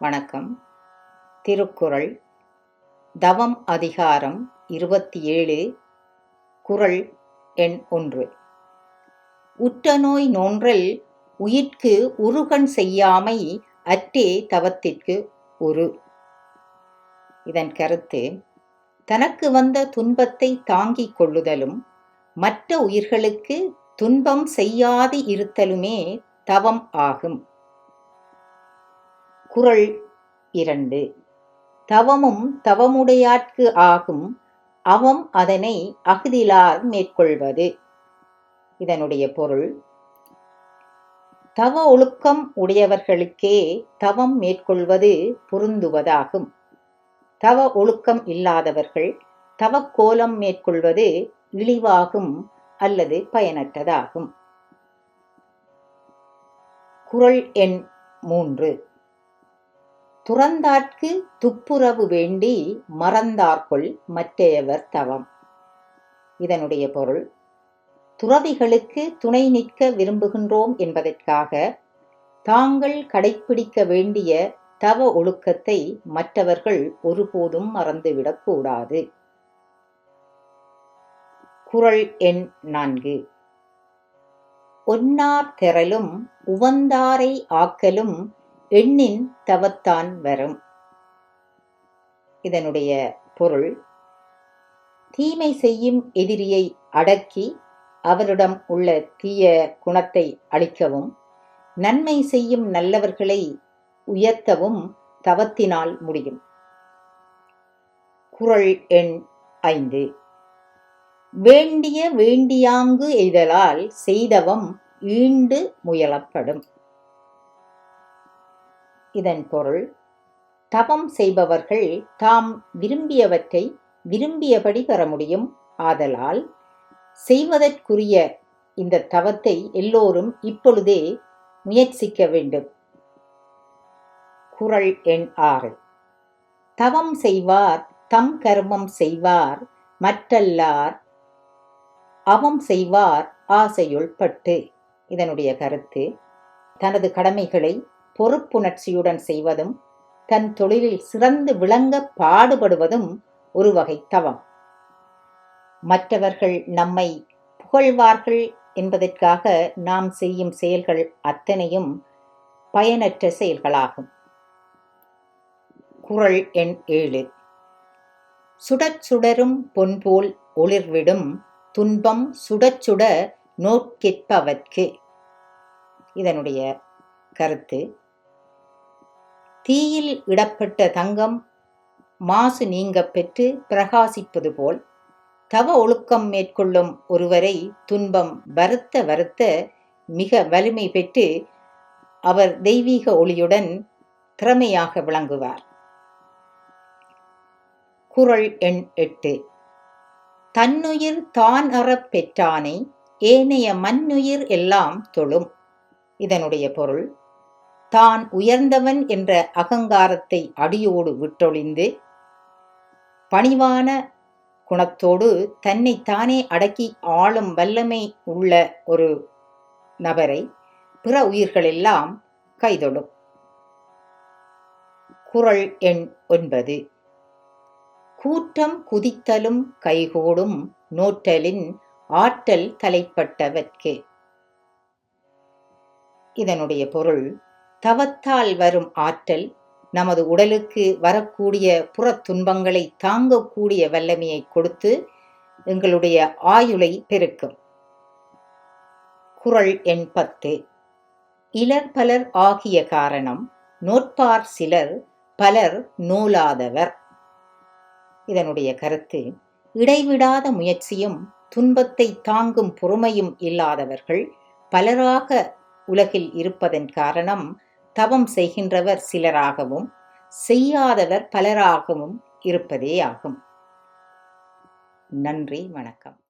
வணக்கம். திருக்குறள் தவம் அதிகாரம் இருபத்தி ஏழு குறள் எண் ஒன்று. உற்றநோய் நோன்றல் உயிர்க்கு உருகன் செய்யாமை அற்றே தவத்திற்கு உரு. இதன் கருத்து தனக்கு வந்த துன்பத்தை தாங்கிக் கொள்ளுதலும் மற்ற உயிர்களுக்கு துன்பம் செய்யாது இருத்தலுமே தவம் ஆகும். குறள் இரண்டு. தவமும் தவமுடையார்க்கு ஆகும். அவம் அதனை அகுதிலார் மேற்கொள்வது. இதனுடைய பொருள். தவ ஒழுக்கம் உடையவர்களுக்கே தவம் மேற்கொள்வது பொருந்துவதாகும். தவ ஒழுக்கம் இல்லாதவர்கள் தவக்கோலம் மேற்கொள்வது இழிவாகும் அல்லது பயனற்றதாகும். குறள் எண் மூன்று. துறந்தார்க்கு துப்புரவு வேண்டி மறந்தார்கொள் மற்றையவர் தவம். இதனுடைய பொருள் துறவிகளுக்கு துணை நிற்க விரும்புகின்றோம் என்பதற்காக தாங்கள் கடைப்பிடிக்க வேண்டிய தவ ஒழுக்கத்தை மற்றவர்கள் ஒருபோதும் மறந்துவிடக்கூடாது குறள் எண் நான்கு. ஒன்னார் தெறலும் உவந்தாரை ஆக்கலும் எண்ணின் தவத்தான் வரும். இதனுடைய பொருள் தீமை செய்யும் எதிரியை அடக்கி அவரிடம் உள்ள தீய குணத்தை அழிக்கவும் நன்மை செய்யும் நல்லவர்களை உயர்த்தவும் தவத்தினால் முடியும். குறள் எண் ஐந்து. வேண்டிய வேண்டியாங்கு எய்தலால் செய்தவம் ஈண்டு முயலப்படும். இதன் பொருள் தவம் செய்பவர்கள் தாம் விரும்பியவற்றை விரும்பியபடி பெற முடியும். ஆதலால் செய்வதற்குரிய இந்த தவத்தை எல்லோரும் இப்பொழுதே முயற்சிக்க வேண்டும். குறள் எண் ஆறு. தவம் செய்வார் தம் கர்மம் செய்வார் மற்றல்லார் அவம் செய்வார் ஆசையுள் பட்டு. இதனுடைய கருத்து தனது கடமைகளை பொறுப்புணர்ச்சியுடன் செய்வதும் தன் தொழிலில் சிறந்து விளங்க பாடுபடுவதும் ஒரு வகை தவம். மற்றவர்கள் நம்மை புகழ்வார்கள் என்பதற்காக நாம் செய்யும் செயல்கள் அத்தனையும் பயனற்ற செயல்களாகும். குறள் எண் ஏழு. சுடச் சுடரும் பொன்போல் ஒளிர்விடும் துன்பம் சுடச்சுட நோக்கிற்பவர்க்கு. இதனுடைய கருத்து தீயில் இடப்பட்ட தங்கம் மாசு நீங்க பெற்று பிரகாசிப்பது போல் தவ ஒழுக்கம் மேற்கொள்ளும் ஒருவரை துன்பம் வருத்த வருத்த மிக வலிமை பெற்று அவர் தெய்வீக ஒளியுடன் திறமையாக விளங்குவார். குறள் எண் எட்டு. தன்னுயிர் தான் அறப் பெற்றானை ஏனைய மண்ணுயிர் எல்லாம் தொழும். இதனுடைய பொருள் தான் உயர்ந்தவன் என்ற அகங்காரத்தை அடியோடு விட்டொழிந்து பணிவான குணத்தோடு தன்னை தானே அடக்கி ஆளும் வல்லமை உள்ள ஒரு நபரை பிற உயிர்களெல்லாம் கைதொடும். குரல் எண் ஒன்பது. கூற்றம் குதித்தலும் கைகூடும் நோற்றலின் ஆற்றல் தலைப்பட்டவர்க்கு. இதனுடைய பொருள் தவத்தால் வரும் ஆற்றல் நமது உடலுக்கு வரக்கூடிய புறத் துன்பங்களை தாங்கக்கூடிய வல்லமையை கொடுத்து எங்களுடைய ஆயுளை பெருக்கும். குரல் எண் பத்து. இலர் பலர் ஆகிய காரணம் நோட்பார் சிலர் பலர் நூலாதவர். இதனுடைய கருத்து இடைவிடாத முயற்சியும் துன்பத்தை தாங்கும் பொறுமையும் இல்லாதவர்கள் பலராக உலகில் இருப்பதன் காரணம் தவம் செய்கின்றவர் சிலராகவும் செய்யாதவர் பலராகவும் இருப்பதே ஆகும் நன்றி வணக்கம்.